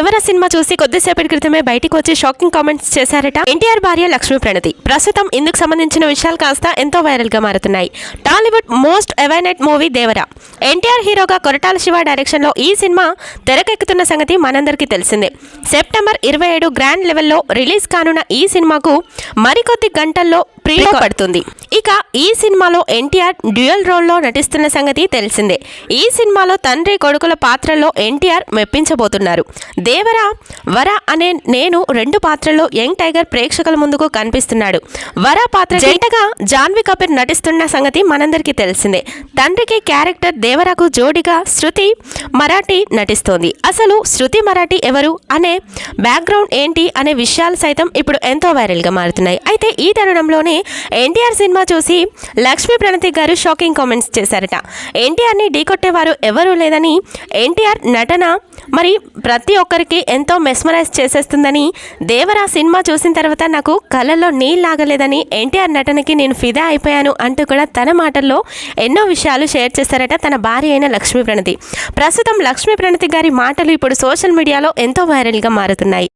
ఎవర సినిమా చూసి కొద్దిసేపటి క్రితమే బయటికి వచ్చి షాకింగ్ కామెంట్స్ చేశారట? ఎన్టీఆర్ భార్య లక్ష్మీ ప్రణతి. ప్రస్తుతం ఇందుకు సంబంధించిన విషయాలు కాస్త ఎంతో వైరల్గా మారుతున్నాయి. Tollywood most awaited movie Devara. NTR హీరోగా కొరటాల శివ డైరెక్షన్లో ఈ సినిమా తెరకెక్కుతున్న సంగతి మనందరికీ తెలిసిందే. సెప్టెంబర్ ఇరవై ఏడు గ్రాండ్ లెవెల్లో రిలీజ్ కానున్న ఈ సినిమాకు మరికొద్ది గంటల్లో ప్రీలో పడుతుంది. ఇక ఈ సినిమాలో ఎన్టీఆర్ డ్యూయల్ రోల్లో నటిస్తున్న సంగతి తెలిసిందే. ఈ సినిమాలో తండ్రి కొడుకుల పాత్రల్లో ఎన్టీఆర్ మెప్పించబోతున్నారు. దేవర వర అనే నేను రెండు పాత్రల్లో యంగ్ టైగర్ ప్రేక్షకుల ముందుకు కనిపిస్తున్నాడు. వర పాత్ర జంటగా జాన్వి కపూర్ నటిస్తున్న సంగతి మనందరికీ తెలిసిందే. తండ్రికి క్యారెక్టర్ దేవరకు జోడిగా శృతి మరాఠీ నటిస్తోంది. అసలు శృతి మరాఠీ ఎవరు అనే బ్యాక్గ్రౌండ్ ఏంటి అనే విషయాలు సైతం ఇప్పుడు ఎంతో వైరల్గా మారుతున్నాయి. అయితే ఈ తరుణంలోనే ఎన్టీఆర్ సినిమా చూసి లక్ష్మీ ప్రణతి గారు షాకింగ్ కామెంట్స్ చేశారట. ఎన్టీఆర్ని ఢీకొట్టేవారు ఎవరూ లేదని ఎన్టీఆర్ నటన మరి ప్రతి ఒక్కరికి ఎంతో మెస్మరైజ్ చేసేస్తుందని దేవరా సినిమా చూసిన తర్వాత నాకు కళ్ళల్లో నీళ్ళు ఆగలేదని ఎన్టీఆర్ నటనకి నేను ఫిదా అయిపోయాను అంటూ కూడా తన మాటల్లో ఎన్నో విషయాలు షేర్ చేశారట తన భార్య అయిన లక్ష్మీ ప్రణతి. ప్రస్తుతం లక్ష్మీ ప్రణతి గారి మాటలు ఇప్పుడు సోషల్ మీడియాలో ఎంతో వైరల్గా మారుతున్నాయి.